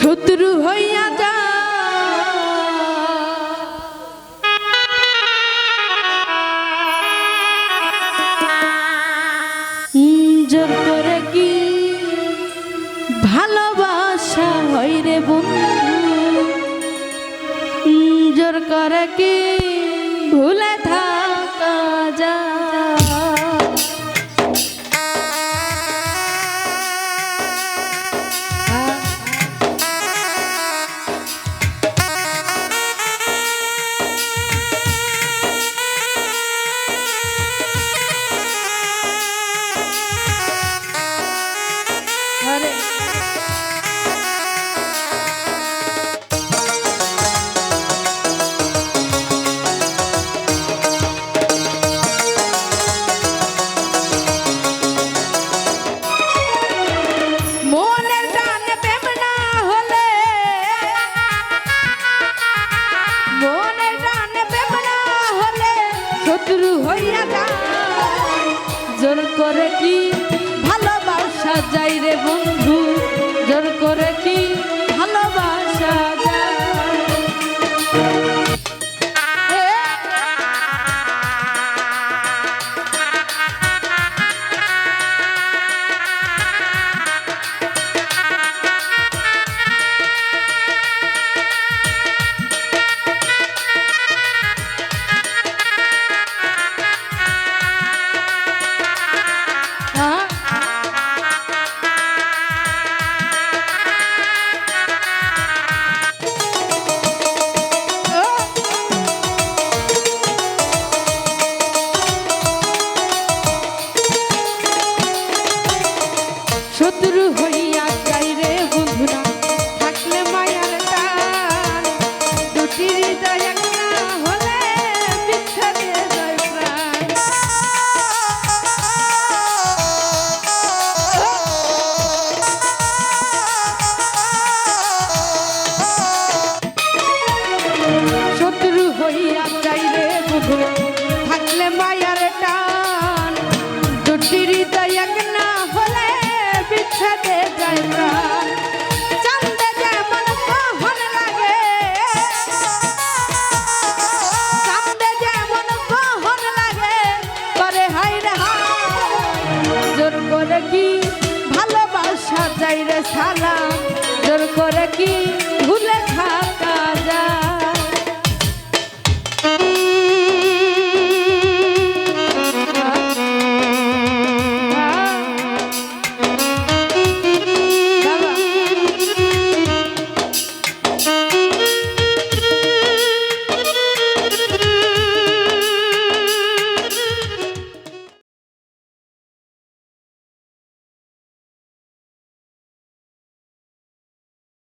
শত্রু হইয়া যা। জোর করে কি ভালোবাসা রে করে কি হলে শত্রু হইয়া যায়। জোর করে কি যাই রে বন্ধু। থাকলে মায়ার টান। দুটি হৃদয় এক না হলে বিচ্ছেদে যায় প্রাণ। কি ভালোবাসা যাই রে সালাম? জোর করে কি